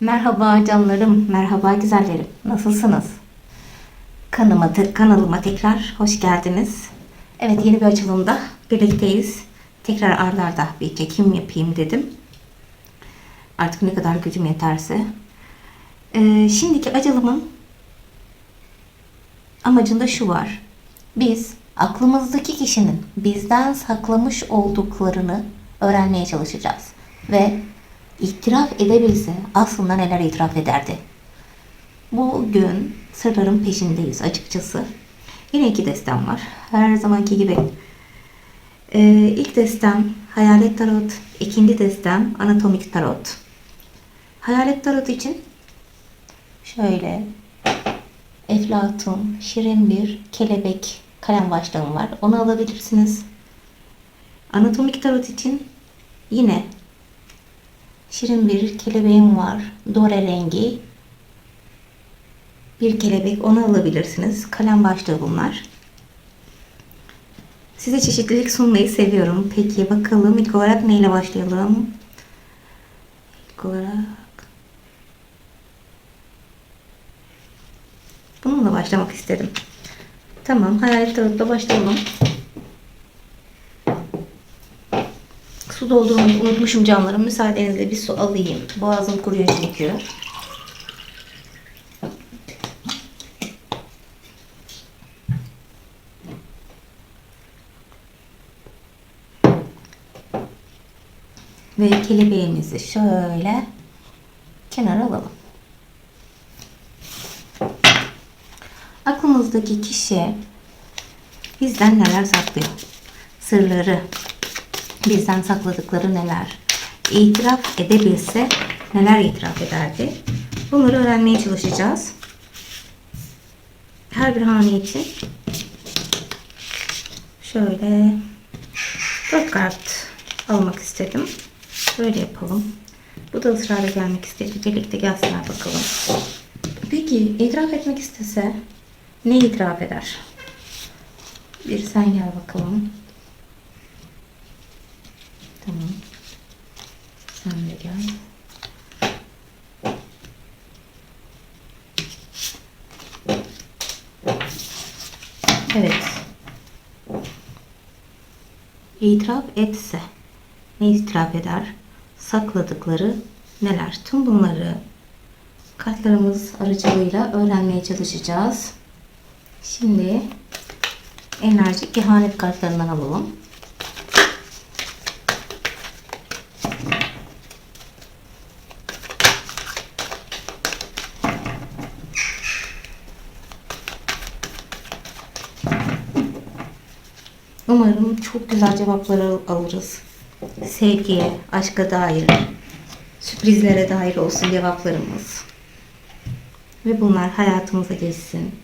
Merhaba canlarım, merhaba güzellerim. Nasılsınız? Kanalıma, te- kanalıma tekrar hoş geldiniz. Evet yeni bir açılımda birlikteyiz. Tekrar ardarda arda bir çekim yapayım dedim. Artık ne kadar gücüm yeterse. Ee, şimdiki açılımın amacında şu var. Biz aklımızdaki kişinin bizden saklamış olduklarını öğrenmeye çalışacağız. Ve itiraf edebilse aslında neler itiraf ederdi? Bugün sırların peşindeyiz açıkçası. Yine iki destem var. Her zamanki gibi. Ee, ilk destem Hayalet Tarot. ikinci destem Anatomik Tarot. Hayalet Tarot için şöyle Eflatun, şirin bir kelebek kalem başlığım var. Onu alabilirsiniz. Anatomik tarot için yine şirin bir kelebeğim var. Dore rengi. Bir kelebek. Onu alabilirsiniz. Kalem başlığı bunlar. Size çeşitlilik sunmayı seviyorum. Peki bakalım ilk olarak neyle başlayalım? İlk olarak Bununla başlamak istedim. Tamam, hayalet tarotla başlayalım. Su doldurmayı unutmuşum canlarım. Müsaadenizle bir su alayım. Boğazım kuruyor çünkü. Ve kelebeğimizi şöyle kenara alalım. Aklımızdaki kişi bizden neler saklıyor? Sırları, bizden sakladıkları neler? İtiraf edebilse neler itiraf ederdi? Bunları öğrenmeye çalışacağız. Her bir hane için şöyle dört kart almak istedim. Böyle yapalım. Bu da ısrarla gelmek istedi. Birlikte gelsinler bakalım. Peki itiraf etmek istese ne itiraf eder? Bir sen gel bakalım. Tamam. Sen de gel. Evet. İtiraf etse ne itiraf eder? Sakladıkları neler? Tüm bunları kartlarımız aracılığıyla öğrenmeye çalışacağız. Şimdi enerjik ihanet kartlarından alalım. Umarım çok güzel cevaplar al- alırız. Sevgiye, aşka dair, sürprizlere dair olsun cevaplarımız. Ve bunlar hayatımıza geçsin.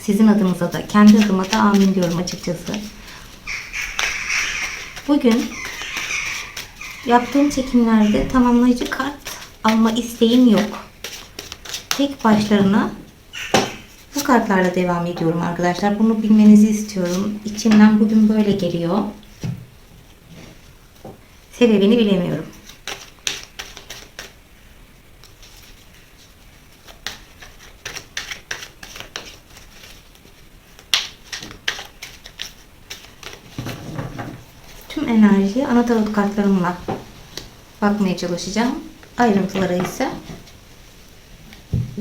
Sizin adınıza da, kendi adıma da amin diyorum açıkçası. Bugün yaptığım çekimlerde tamamlayıcı kart alma isteğim yok. Tek başlarına bu kartlarla devam ediyorum arkadaşlar. Bunu bilmenizi istiyorum. İçimden bugün böyle geliyor. Sebebini bilemiyorum. Tüm enerjiyi ana tarot kartlarımla bakmaya çalışacağım. Ayrıntıları ise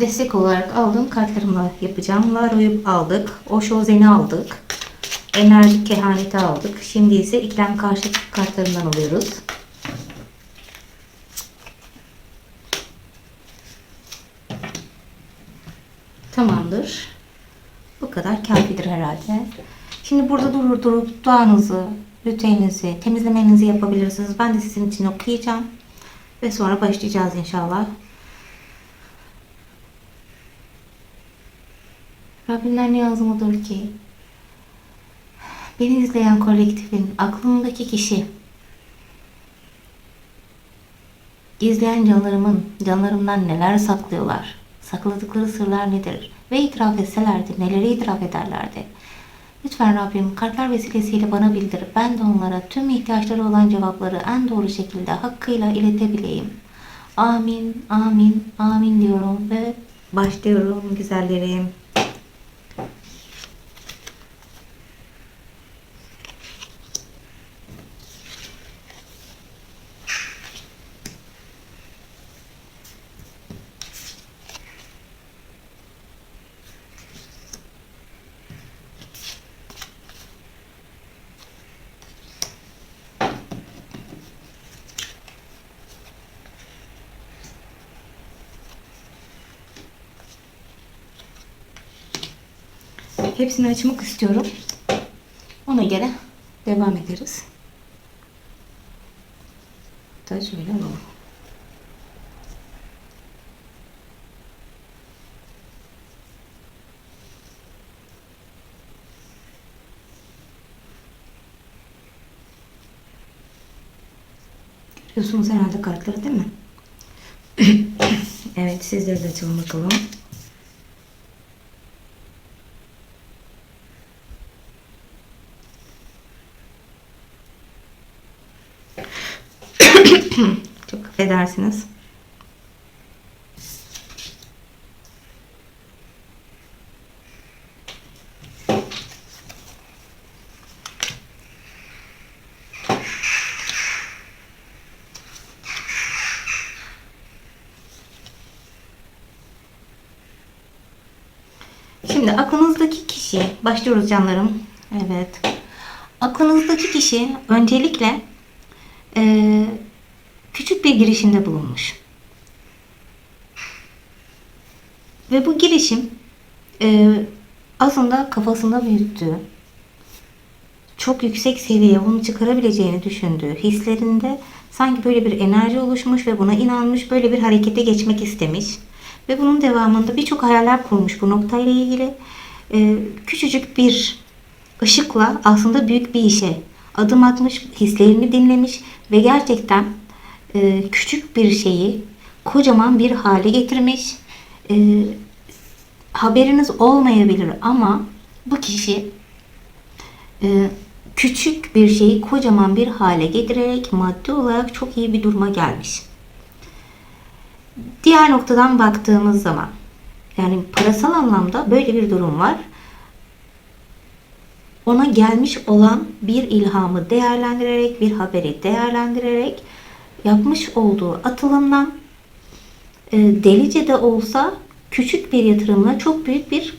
destek olarak aldığım kartlarımla yapacağım. Laro'yu aldık. Osho Zen'i aldık. Enerjik kehaneti aldık. Şimdi ise ikilem karşı kartlarından alıyoruz. Tamamdır. Bu kadar kafidir herhalde. Şimdi burada durur durup duanızı, ritüelinizi, temizlemenizi yapabilirsiniz. Ben de sizin için okuyacağım. Ve sonra başlayacağız inşallah. Rabbimden ne yazmadır ki? Beni izleyen kolektifin aklımdaki kişi izleyen canlarımın canlarımdan neler saklıyorlar? Sakladıkları sırlar nedir? Ve itiraf etselerdi neleri itiraf ederlerdi? Lütfen Rabbim kartlar vesilesiyle bana bildir. Ben de onlara tüm ihtiyaçları olan cevapları en doğru şekilde hakkıyla iletebileyim. Amin, amin, amin diyorum ve başlıyorum güzellerim. Hepsini açmak istiyorum. Ona göre devam ederiz. Da şöyle alalım. Görüyorsunuz herhalde kartları değil mi? evet sizleri de açalım bakalım. Çok affedersiniz. Şimdi aklınızdaki kişi, başlıyoruz canlarım. Evet. Aklınızdaki kişi öncelikle girişimde bulunmuş. Ve bu girişim eee, aslında kafasında büyüttüğü, çok yüksek seviyeye bunu çıkarabileceğini düşündüğü hislerinde sanki böyle bir enerji oluşmuş ve buna inanmış, böyle bir harekete geçmek istemiş. Ve bunun devamında birçok hayaller kurmuş bu noktayla ilgili. Ee, küçücük bir ışıkla aslında büyük bir işe adım atmış, hislerini dinlemiş ve gerçekten e, küçük bir şeyi kocaman bir hale getirmiş. E, haberiniz olmayabilir ama bu kişi e, küçük bir şeyi kocaman bir hale getirerek maddi olarak çok iyi bir duruma gelmiş. Diğer noktadan baktığımız zaman yani parasal anlamda böyle bir durum var. Ona gelmiş olan bir ilhamı değerlendirerek, bir haberi değerlendirerek yapmış olduğu atılımdan e, delice de olsa küçük bir yatırımla çok büyük bir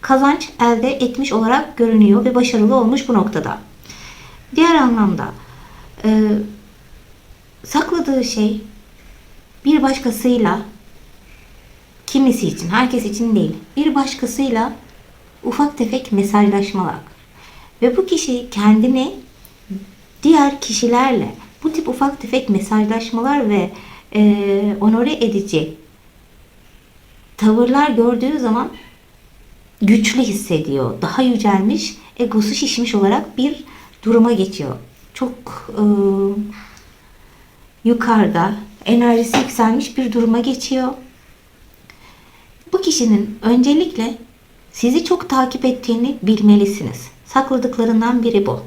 kazanç elde etmiş olarak görünüyor ve başarılı olmuş bu noktada. Diğer anlamda e, sakladığı şey bir başkasıyla kimisi için, herkes için değil, bir başkasıyla ufak tefek mesajlaşmalar. Ve bu kişi kendini diğer kişilerle bu tip ufak tefek mesajlaşmalar ve e, onore edici tavırlar gördüğü zaman güçlü hissediyor. Daha yücelmiş, egosu şişmiş olarak bir duruma geçiyor. Çok e, yukarıda, enerjisi yükselmiş bir duruma geçiyor. Bu kişinin öncelikle sizi çok takip ettiğini bilmelisiniz. Sakladıklarından biri bu.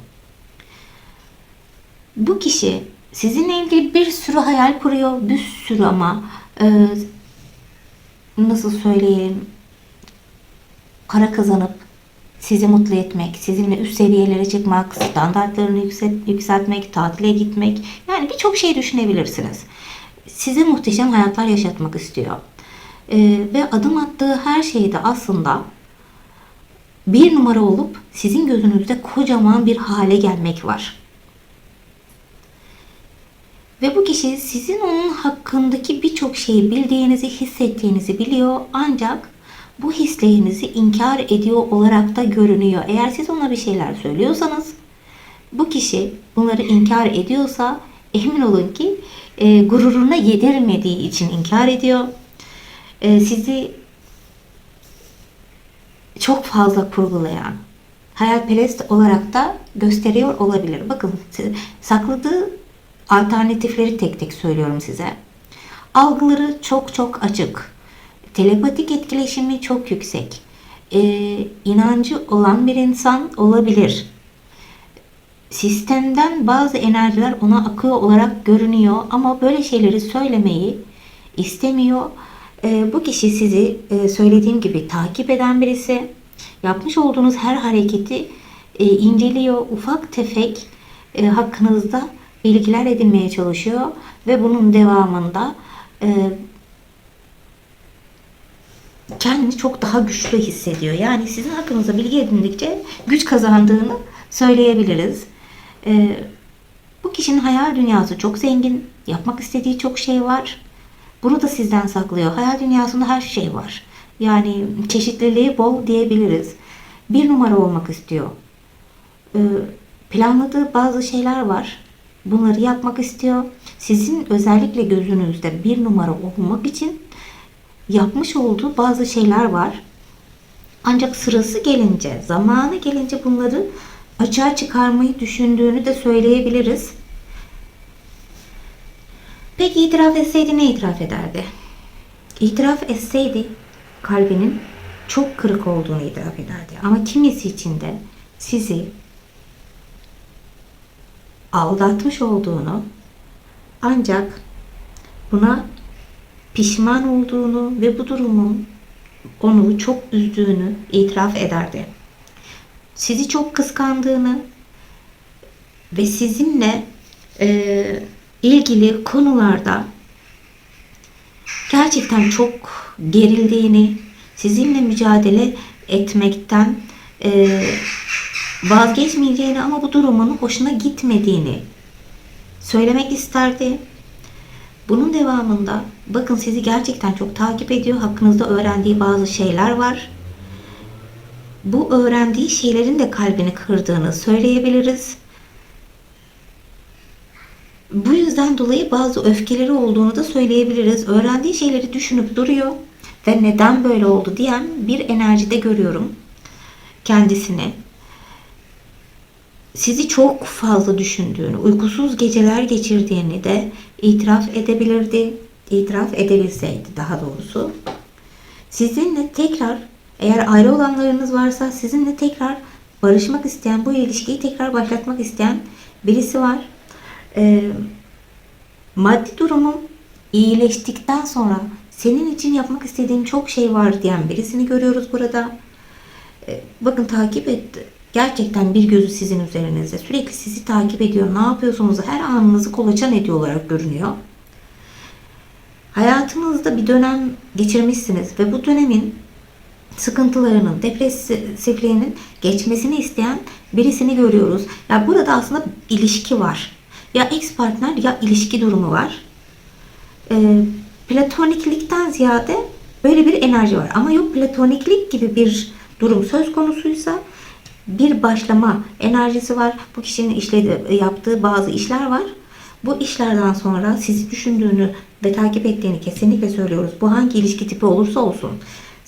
Bu kişi sizinle ilgili bir sürü hayal kuruyor. Bir sürü ama e, nasıl söyleyeyim para kazanıp sizi mutlu etmek, sizinle üst seviyelere çıkmak, standartlarını yükselt, yükseltmek, tatile gitmek yani birçok şey düşünebilirsiniz. Size muhteşem hayatlar yaşatmak istiyor. Ee, ve adım attığı her şeyde aslında bir numara olup sizin gözünüzde kocaman bir hale gelmek var. Ve bu kişi sizin onun hakkındaki birçok şeyi bildiğinizi, hissettiğinizi biliyor. Ancak bu hislerinizi inkar ediyor olarak da görünüyor. Eğer siz ona bir şeyler söylüyorsanız bu kişi bunları inkar ediyorsa emin olun ki e, gururuna yedirmediği için inkar ediyor. E, sizi çok fazla kurgulayan, hayalperest olarak da gösteriyor olabilir. Bakın sakladığı alternatifleri tek tek söylüyorum size. Algıları çok çok açık. Telepatik etkileşimi çok yüksek. Ee, inancı olan bir insan olabilir. Sistemden bazı enerjiler ona akıyor olarak görünüyor ama böyle şeyleri söylemeyi istemiyor. E, bu kişi sizi e, söylediğim gibi takip eden birisi. Yapmış olduğunuz her hareketi e, inceliyor. Ufak tefek e, hakkınızda bilgiler edinmeye çalışıyor ve bunun devamında e, kendini çok daha güçlü hissediyor. Yani sizin hakkınızda bilgi edindikçe güç kazandığını söyleyebiliriz. Ee, bu kişinin hayal dünyası çok zengin. Yapmak istediği çok şey var. Bunu da sizden saklıyor. Hayal dünyasında her şey var. Yani çeşitliliği bol diyebiliriz. Bir numara olmak istiyor. Ee, planladığı bazı şeyler var. Bunları yapmak istiyor. Sizin özellikle gözünüzde bir numara olmak için yapmış olduğu bazı şeyler var. Ancak sırası gelince, zamanı gelince bunları açığa çıkarmayı düşündüğünü de söyleyebiliriz. Peki itiraf etseydi ne itiraf ederdi? İtiraf etseydi kalbinin çok kırık olduğunu itiraf ederdi. Ama kimisi için de sizi aldatmış olduğunu ancak buna pişman olduğunu ve bu durumun onu çok üzdüğünü itiraf ederdi. Sizi çok kıskandığını ve sizinle e, ilgili konularda gerçekten çok gerildiğini, sizinle mücadele etmekten e, vazgeçmeyeceğini ama bu durumun hoşuna gitmediğini söylemek isterdi. Bunun devamında bakın sizi gerçekten çok takip ediyor. Hakkınızda öğrendiği bazı şeyler var. Bu öğrendiği şeylerin de kalbini kırdığını söyleyebiliriz. Bu yüzden dolayı bazı öfkeleri olduğunu da söyleyebiliriz. Öğrendiği şeyleri düşünüp duruyor ve neden böyle oldu diyen bir enerjide görüyorum kendisini. Sizi çok fazla düşündüğünü, uykusuz geceler geçirdiğini de itiraf edebilirdi. İtiraf edebilseydi daha doğrusu. Sizinle tekrar eğer ayrı olanlarınız varsa sizinle tekrar barışmak isteyen, bu ilişkiyi tekrar başlatmak isteyen birisi var. Ee, maddi durumum iyileştikten sonra senin için yapmak istediğim çok şey var diyen birisini görüyoruz burada. Ee, bakın takip etti. Gerçekten bir gözü sizin üzerinizde. Sürekli sizi takip ediyor. Ne yapıyorsunuz? Her anınızı kolaçan ediyor olarak görünüyor. Hayatınızda bir dönem geçirmişsiniz ve bu dönemin sıkıntılarının, depresifliğinin geçmesini isteyen birisini görüyoruz. Ya burada aslında ilişki var. Ya ex partner ya ilişki durumu var. Ee, platoniklikten ziyade böyle bir enerji var. Ama yok platoniklik gibi bir durum söz konusuysa bir başlama enerjisi var. Bu kişinin işlediği, yaptığı bazı işler var. Bu işlerden sonra sizi düşündüğünü ve takip ettiğini kesinlikle söylüyoruz. Bu hangi ilişki tipi olursa olsun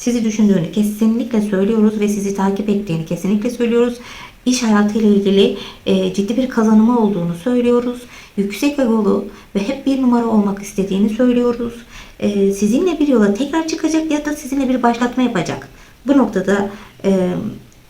sizi düşündüğünü kesinlikle söylüyoruz ve sizi takip ettiğini kesinlikle söylüyoruz. İş hayatıyla ilgili e, ciddi bir kazanımı olduğunu söylüyoruz. Yüksek egolu ve hep bir numara olmak istediğini söylüyoruz. E, sizinle bir yola tekrar çıkacak ya da sizinle bir başlatma yapacak. Bu noktada e,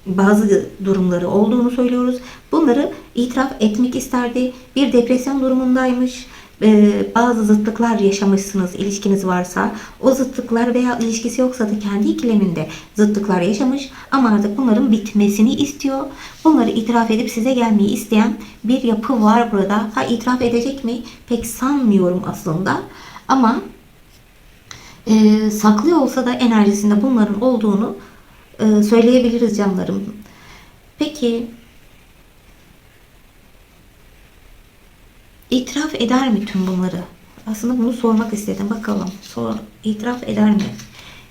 bazı durumları olduğunu söylüyoruz. Bunları itiraf etmek isterdi. Bir depresyon durumundaymış. Ee, bazı zıtlıklar yaşamışsınız ilişkiniz varsa o zıtlıklar veya ilişkisi yoksa da kendi ikileminde zıtlıklar yaşamış ama artık bunların bitmesini istiyor. Bunları itiraf edip size gelmeyi isteyen bir yapı var burada. Ha itiraf edecek mi? Pek sanmıyorum aslında. Ama e, saklıyor olsa da enerjisinde bunların olduğunu e, söyleyebiliriz canlarım. Peki itiraf eder mi tüm bunları? Aslında bunu sormak istedim. Bakalım. Sor, itiraf eder mi?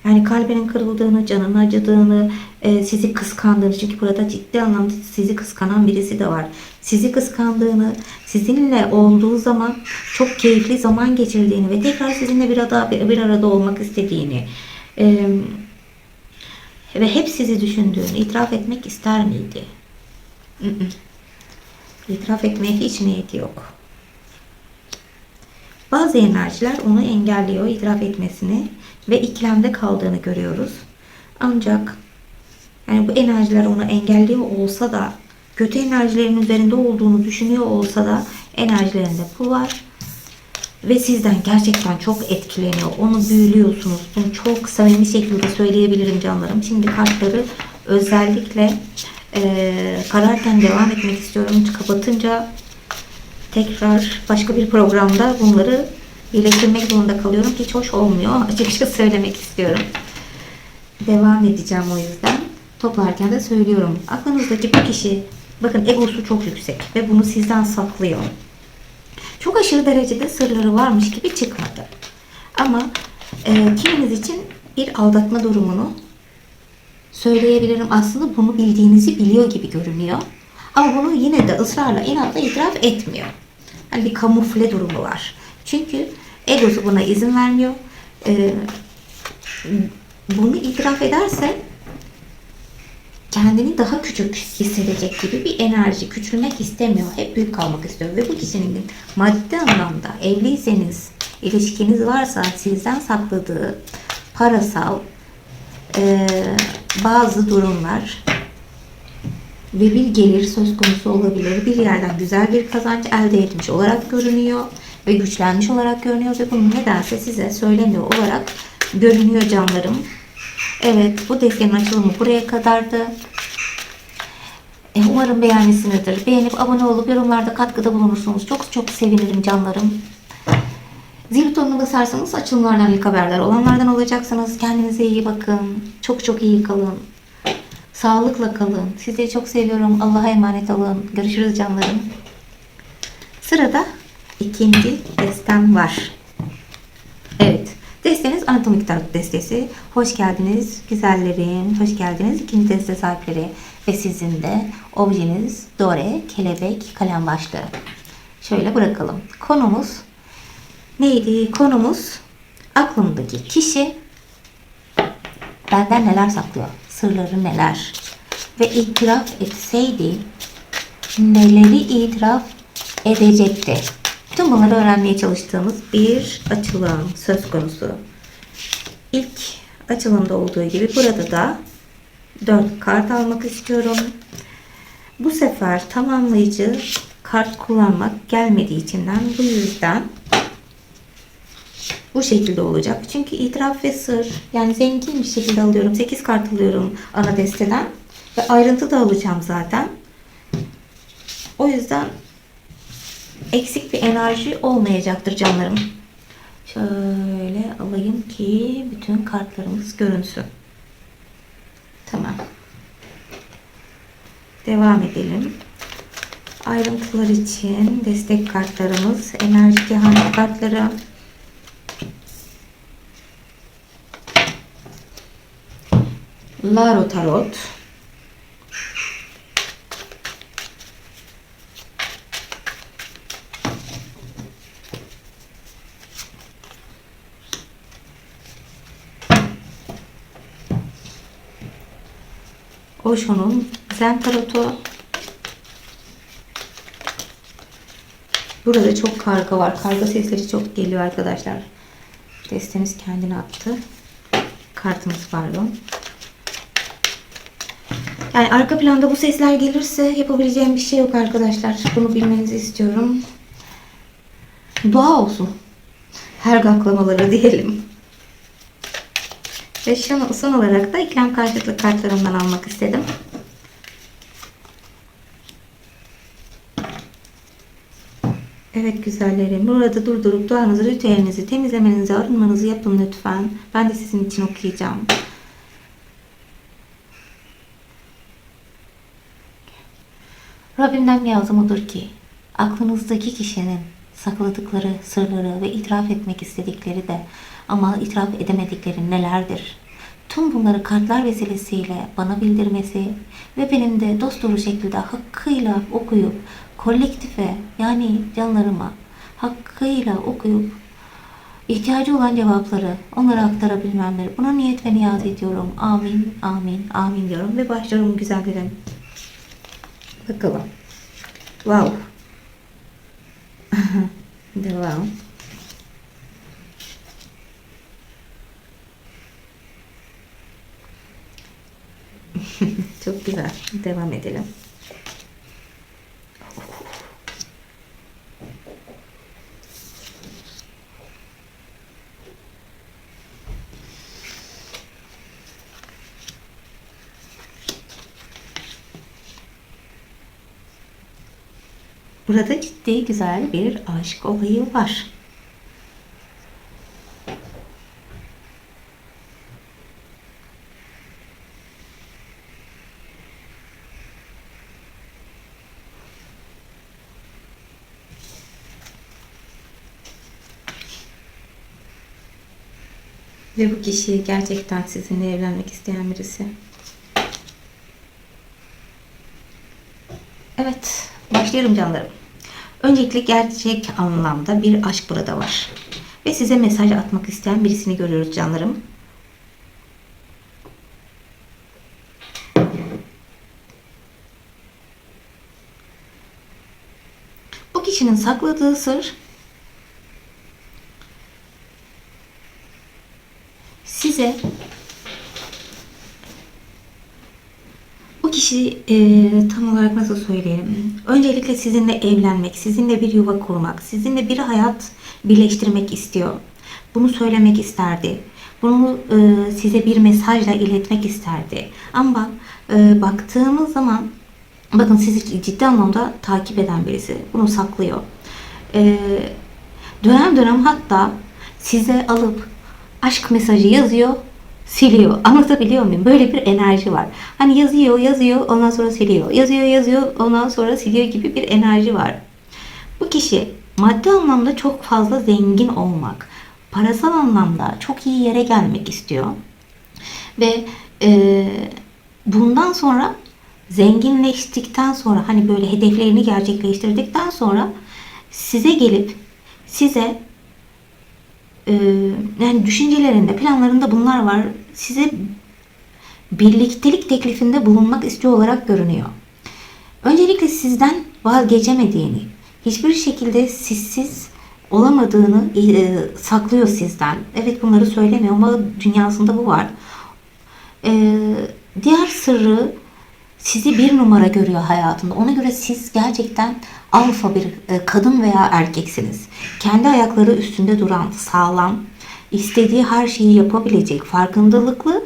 Yani kalbinin kırıldığını, canının acıdığını, e, sizi kıskandığını. Çünkü burada ciddi anlamda sizi kıskanan birisi de var. Sizi kıskandığını, sizinle olduğu zaman çok keyifli zaman geçirdiğini ve tekrar sizinle bir arada, bir arada olmak istediğini, e, ve hep sizi düşündüğünü itiraf etmek ister miydi? İtiraf etmeye hiç niyeti yok. Bazı enerjiler onu engelliyor itiraf etmesini ve ikilemde kaldığını görüyoruz. Ancak yani bu enerjiler onu engelliyor olsa da kötü enerjilerin üzerinde olduğunu düşünüyor olsa da enerjilerinde bu var. Ve sizden gerçekten çok etkileniyor. Onu büyülüyorsunuz. Bunu çok samimi şekilde söyleyebilirim canlarım. Şimdi kartları özellikle e, kararken devam etmek istiyorum. Kapatınca tekrar başka bir programda bunları birleştirmek zorunda kalıyorum. Hiç hoş olmuyor. Açıkça söylemek istiyorum. Devam edeceğim o yüzden. Toplarken de söylüyorum. Aklınızdaki bu kişi bakın egosu çok yüksek ve bunu sizden saklıyor. Çok aşırı derecede sırları varmış gibi çıkmadı. Ama e, kiminiz için bir aldatma durumunu söyleyebilirim. Aslında bunu bildiğinizi biliyor gibi görünüyor. Ama bunu yine de ısrarla inatla itiraf etmiyor. Hani bir kamufle durumu var. Çünkü egosu buna izin vermiyor. Ee, bunu itiraf ederse kendini daha küçük hissedecek gibi bir enerji. Küçülmek istemiyor. Hep büyük kalmak istiyor. Ve bu kişinin maddi anlamda evliyseniz, ilişkiniz varsa sizden sakladığı parasal e, bazı durumlar ve bir gelir söz konusu olabilir. Bir yerden güzel bir kazanç elde etmiş olarak görünüyor ve güçlenmiş olarak görünüyor ve bunu nedense size söylemiyor olarak görünüyor canlarım. Evet bu desteğin açılımı buraya kadardı. E, umarım beğenmişsinizdir. Beğenip abone olup yorumlarda katkıda bulunursunuz. Çok çok sevinirim canlarım. Zil butonuna basarsanız açılımlardan ilk haberdar olanlardan olacaksınız. Kendinize iyi bakın. Çok çok iyi kalın. Sağlıkla kalın. Sizi çok seviyorum. Allah'a emanet olun. Görüşürüz canlarım. Sırada ikinci destem var. Desteniz anatomik tarot destesi. Hoş geldiniz güzellerim. Hoş geldiniz ikinci deste sahipleri. Ve sizin de objeniz Dore, kelebek, kalem başlığı. Şöyle bırakalım. Konumuz neydi? Konumuz aklımdaki kişi benden neler saklıyor? Sırları neler? Ve itiraf etseydi neleri itiraf edecekti? Tüm bunları öğrenmeye çalıştığımız bir açılım söz konusu. İlk açılımda olduğu gibi burada da 4 kart almak istiyorum. Bu sefer tamamlayıcı kart kullanmak gelmediği içinden bu yüzden bu şekilde olacak. Çünkü itiraf ve sır yani zengin bir şekilde alıyorum. 8 kart alıyorum ana desteden ve ayrıntı da alacağım zaten. O yüzden eksik bir enerji olmayacaktır canlarım. Şöyle alayım ki bütün kartlarımız görünsün. Tamam. Devam edelim. Ayrıntılar için destek kartlarımız, enerji kehanet kartları, Laro Tarot, Osho'nun Zen Tarotu. Burada çok karga var. Karga sesleri çok geliyor arkadaşlar. Destemiz kendini attı. Kartımız pardon. Yani arka planda bu sesler gelirse yapabileceğim bir şey yok arkadaşlar. Bunu bilmenizi istiyorum. Dua olsun. Her gaklamaları diyelim. Ve son, olarak da ikram karşılıklı kartlarımdan almak istedim. Evet güzellerim. Burada durdurup duanızı, ritüelinizi, temizlemenizi, arınmanızı yapın lütfen. Ben de sizin için okuyacağım. Rabbimden yazım odur ki aklınızdaki kişinin sakladıkları sırları ve itiraf etmek istedikleri de ama itiraf edemedikleri nelerdir? Tüm bunları kartlar vesilesiyle bana bildirmesi ve benim de dost doğru şekilde hakkıyla okuyup kolektife yani canlarıma hakkıyla okuyup ihtiyacı olan cevapları onlara aktarabilmemleri buna niyet ve niyaz ediyorum. Amin, amin, amin diyorum ve başlıyorum güzellerim. Bakalım. Wow. Devam. Çok güzel. Devam edelim. Burada ciddi güzel bir aşk olayı var. Ve bu kişi gerçekten sizinle evlenmek isteyen birisi. Evet, başlıyorum canlarım. Öncelikle gerçek anlamda bir aşk burada var. Ve size mesaj atmak isteyen birisini görüyoruz canlarım. Bu kişinin sakladığı sır size bu kişi e, tam olarak nasıl söyleyelim? Öncelikle sizinle evlenmek, sizinle bir yuva kurmak, sizinle bir hayat birleştirmek istiyor. Bunu söylemek isterdi. Bunu e, size bir mesajla iletmek isterdi. Ama e, baktığımız zaman bakın sizi ciddi anlamda takip eden birisi. Bunu saklıyor. E, dönem dönem hatta size alıp aşk mesajı yazıyor, siliyor. Anlatabiliyor muyum? Böyle bir enerji var. Hani yazıyor, yazıyor, ondan sonra siliyor. Yazıyor, yazıyor, ondan sonra siliyor gibi bir enerji var. Bu kişi maddi anlamda çok fazla zengin olmak, parasal anlamda çok iyi yere gelmek istiyor. Ve e, bundan sonra zenginleştikten sonra hani böyle hedeflerini gerçekleştirdikten sonra size gelip size e, yani düşüncelerinde, planlarında bunlar var. Size birliktelik teklifinde bulunmak istiyor olarak görünüyor. Öncelikle sizden vazgeçemediğini, hiçbir şekilde sizsiz olamadığını e, saklıyor sizden. Evet bunları söylemiyor ama dünyasında bu var. E, diğer sırrı sizi bir numara görüyor hayatında. Ona göre siz gerçekten alfa bir e, kadın veya erkeksiniz. Kendi ayakları üstünde duran, sağlam, istediği her şeyi yapabilecek, farkındalıklı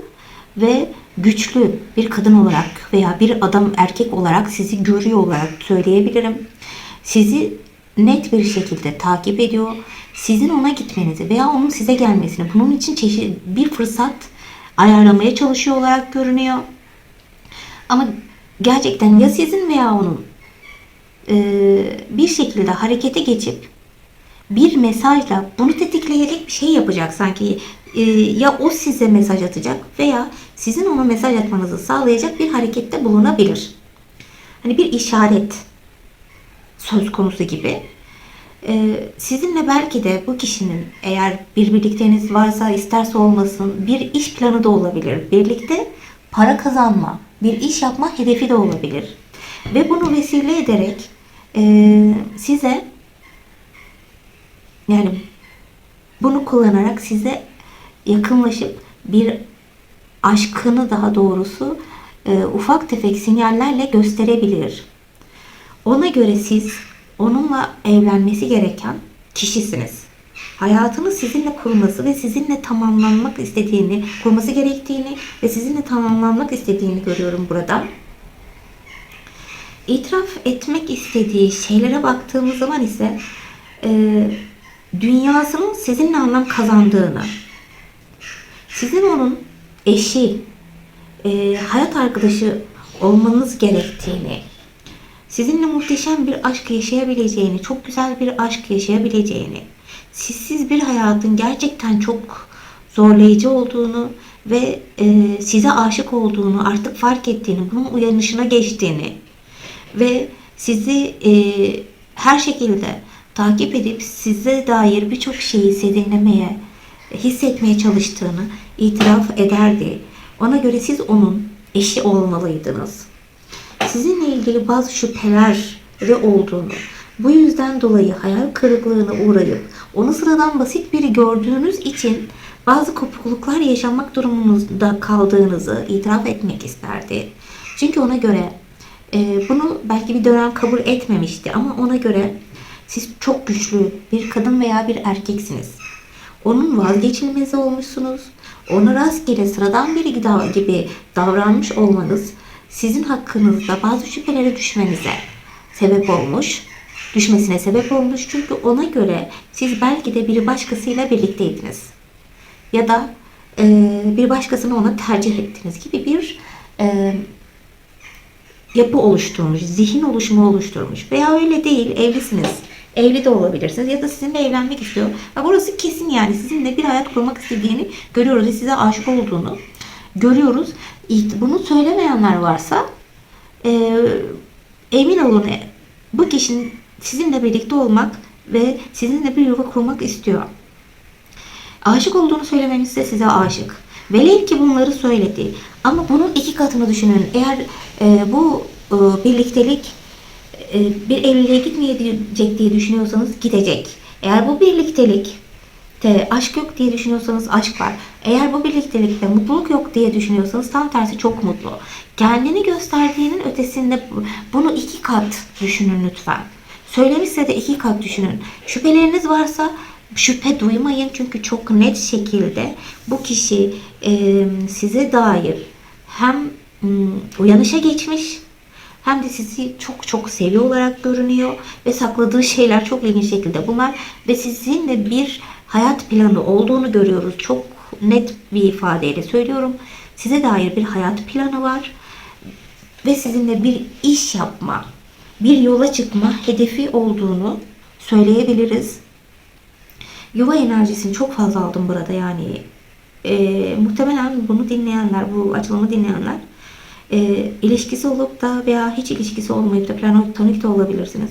ve güçlü bir kadın olarak veya bir adam erkek olarak sizi görüyor olarak söyleyebilirim. Sizi net bir şekilde takip ediyor. Sizin ona gitmenizi veya onun size gelmesini bunun için çeşit bir fırsat ayarlamaya çalışıyor olarak görünüyor. Ama gerçekten ya sizin veya onun bir şekilde harekete geçip bir mesajla bunu tetikleyecek bir şey yapacak sanki e, ya o size mesaj atacak veya sizin ona mesaj atmanızı sağlayacak bir harekette bulunabilir. Hani bir işaret söz konusu gibi. E, sizinle belki de bu kişinin eğer bir birlikteniz varsa isterse olmasın bir iş planı da olabilir. Birlikte para kazanma, bir iş yapma hedefi de olabilir. Ve bunu vesile ederek e, size yani bunu kullanarak size yakınlaşıp bir aşkını daha doğrusu e, ufak tefek sinyallerle gösterebilir. Ona göre siz onunla evlenmesi gereken kişisiniz. Hayatını sizinle kurması ve sizinle tamamlanmak istediğini, kurması gerektiğini ve sizinle tamamlanmak istediğini görüyorum burada. İtiraf etmek istediği şeylere baktığımız zaman ise e, dünyasının sizinle anlam kazandığını, sizin onun eşi, e, hayat arkadaşı olmanız gerektiğini, sizinle muhteşem bir aşk yaşayabileceğini, çok güzel bir aşk yaşayabileceğini, sizsiz bir hayatın gerçekten çok zorlayıcı olduğunu ve e, size aşık olduğunu artık fark ettiğini, bunun uyanışına geçtiğini ve sizi e, her şekilde takip edip size dair birçok şeyi sezinlemeye, hissetmeye çalıştığını itiraf ederdi. Ona göre siz onun eşi olmalıydınız. Sizinle ilgili bazı şüpheleri olduğunu, bu yüzden dolayı hayal kırıklığına uğrayıp onu sıradan basit biri gördüğünüz için bazı kopukluklar yaşamak durumunda kaldığınızı itiraf etmek isterdi. Çünkü ona göre e, bunu belki bir dönem kabul etmemişti ama ona göre siz çok güçlü bir kadın veya bir erkeksiniz. Onun vazgeçilmezi olmuşsunuz. Ona rastgele sıradan biri gibi davranmış olmanız sizin hakkınızda bazı şüphelere düşmenize sebep olmuş düşmesine sebep olmuş. Çünkü ona göre siz belki de bir başkasıyla birlikteydiniz. Ya da e, bir başkasını ona tercih ettiniz gibi bir e, yapı oluşturmuş, zihin oluşumu oluşturmuş. Veya öyle değil, evlisiniz. Evli de olabilirsiniz ya da sizinle evlenmek istiyor. Ve burası kesin yani sizinle bir hayat kurmak istediğini görüyoruz ve size aşık olduğunu görüyoruz. Bunu söylemeyenler varsa e, emin olun e, bu kişinin sizinle birlikte olmak ve sizinle bir yuva kurmak istiyor. Aşık olduğunu söylemeniz de size aşık. Velev ki bunları söyledi. Ama bunun iki katını düşünün. Eğer e, bu e, birliktelik e, bir evliliğe gitmeyecek diye düşünüyorsanız gidecek. Eğer bu birliktelik de aşk yok diye düşünüyorsanız aşk var. Eğer bu birliktelikte mutluluk yok diye düşünüyorsanız tam tersi çok mutlu. Kendini gösterdiğinin ötesinde bu- bunu iki kat düşünün lütfen. Söylemişse de iki kat düşünün. Şüpheleriniz varsa şüphe duymayın çünkü çok net şekilde bu kişi e, size dair hem uyanışa geçmiş hem de sizi çok çok seviyor olarak görünüyor ve sakladığı şeyler çok ilginç şekilde bunlar ve sizinle bir hayat planı olduğunu görüyoruz. Çok net bir ifadeyle söylüyorum. Size dair bir hayat planı var ve sizinle bir iş yapma, bir yola çıkma hedefi olduğunu söyleyebiliriz. Yuva enerjisini çok fazla aldım burada yani. Ee, muhtemelen bunu dinleyenler, bu açılımı dinleyenler e, ilişkisi olup da veya hiç ilişkisi olmayıp da platonik de olabilirsiniz.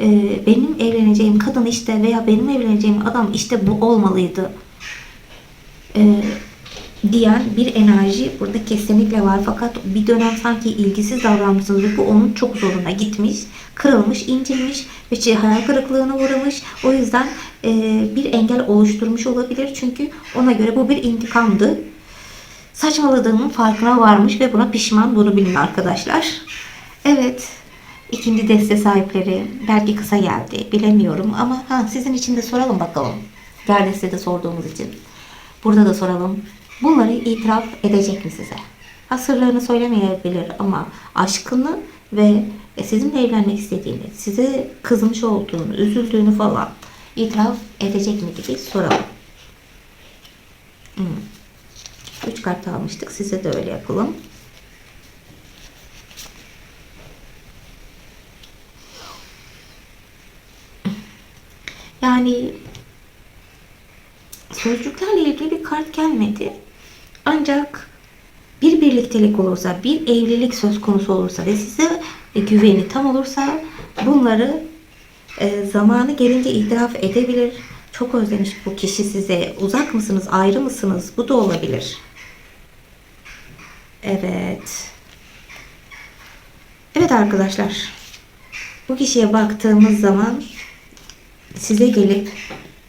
E, benim evleneceğim kadın işte veya benim evleneceğim adam işte bu olmalıydı e, diyen bir enerji burada kesinlikle var. Fakat bir dönem sanki ilgisiz davranmışsınız ve bu onun çok zoruna gitmiş, kırılmış, incinmiş ve şey, hayal kırıklığına uğramış. O yüzden e, bir engel oluşturmuş olabilir. Çünkü ona göre bu bir intikamdı. Saçmaladığımın farkına varmış ve buna pişman. Bunu bilin arkadaşlar. Evet. ikinci deste sahipleri belki kısa geldi. Bilemiyorum ama ha, sizin için de soralım bakalım. Diğer destede sorduğumuz için. Burada da soralım. Bunları itiraf edecek mi size? Ha, sırlarını söylemeyebilir ama aşkını ve e, sizinle evlenmek istediğini, size kızmış olduğunu, üzüldüğünü falan itiraf edecek mi gibi soralım. Hmm. Üç kart almıştık. Size de öyle yapalım. Yani sözcüklerle ilgili bir kart gelmedi. Ancak bir birliktelik olursa, bir evlilik söz konusu olursa ve size e, güveni tam olursa bunları e, zamanı gelince itiraf edebilir. Çok özlemiş bu kişi size. Uzak mısınız, ayrı mısınız? Bu da olabilir. Evet. Evet arkadaşlar. Bu kişiye baktığımız zaman size gelip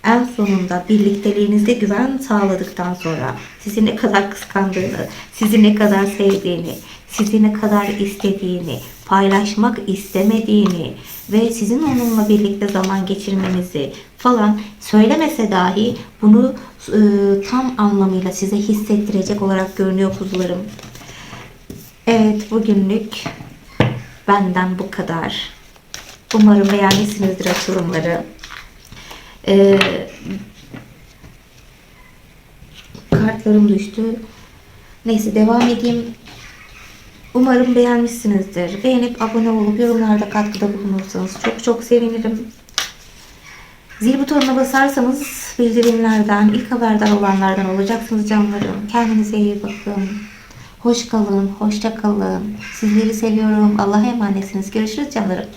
en sonunda birlikteliğinizde güven sağladıktan sonra sizi ne kadar kıskandığını, sizi ne kadar sevdiğini, sizi ne kadar istediğini, paylaşmak istemediğini ve sizin onunla birlikte zaman geçirmenizi falan söylemese dahi bunu e, tam anlamıyla size hissettirecek olarak görünüyor kuzularım. Evet bugünlük benden bu kadar. Umarım beğenmişsinizdir açılımları. Ee, kartlarım düştü. Neyse devam edeyim. Umarım beğenmişsinizdir. Beğenip abone olup yorumlarda katkıda bulunursanız çok çok sevinirim. Zil butonuna basarsanız bildirimlerden, ilk haberdar olanlardan olacaksınız canlarım. Kendinize iyi bakın. Hoş kalın, hoşça kalın. Sizleri seviyorum. Allah'a emanetsiniz. Görüşürüz canlarım.